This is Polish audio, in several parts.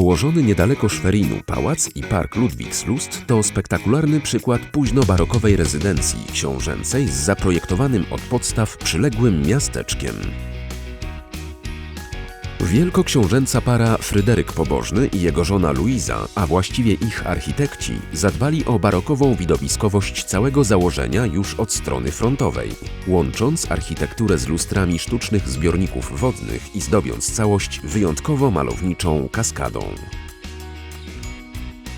Położony niedaleko Szwerinu pałac i park Ludwigslust to spektakularny przykład późnobarokowej rezydencji książęcej z zaprojektowanym od podstaw przyległym miasteczkiem. Wielkoksiążęca para Fryderyk Pobożny i jego żona Luiza, a właściwie ich architekci, zadbali o barokową widowiskowość całego założenia już od strony frontowej, łącząc architekturę z lustrami sztucznych zbiorników wodnych i zdobiąc całość wyjątkowo malowniczą kaskadą.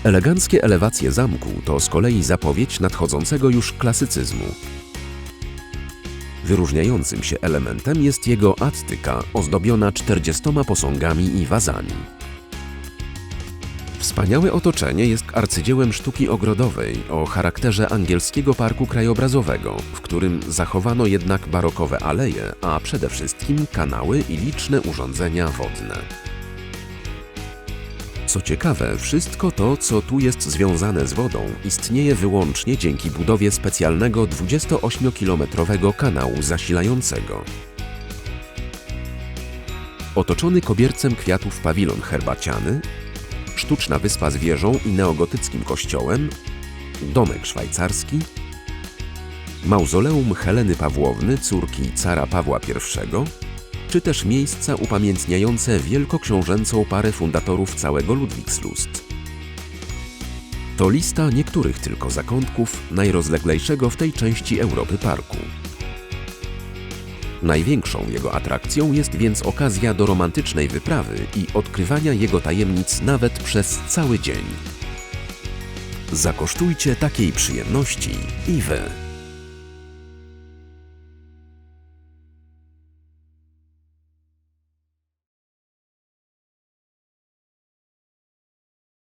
Eleganckie elewacje zamku to z kolei zapowiedź nadchodzącego już klasycyzmu. Wyróżniającym się elementem jest jego attyka ozdobiona czterdziestoma posągami i wazami. Wspaniałe otoczenie jest arcydziełem sztuki ogrodowej o charakterze angielskiego parku krajobrazowego, w którym zachowano jednak barokowe aleje, a przede wszystkim kanały i liczne urządzenia wodne. Co ciekawe, wszystko to, co tu jest związane z wodą, istnieje wyłącznie dzięki budowie specjalnego 28-kilometrowego kanału zasilającego. Otoczony kobiercem kwiatów pawilon herbaciany, sztuczna wyspa z wieżą i neogotyckim kościołem, domek szwajcarski, mauzoleum Heleny Pawłowny, córki cara Pawła I, czy też miejsca upamiętniające wielkoksiążęcą parę fundatorów całego Ludwigslust. To lista niektórych tylko zakątków najrozleglejszego w tej części Europy parku. Największą jego atrakcją jest więc okazja do romantycznej wyprawy i odkrywania jego tajemnic nawet przez cały dzień. Zakosztujcie takiej przyjemności i wy.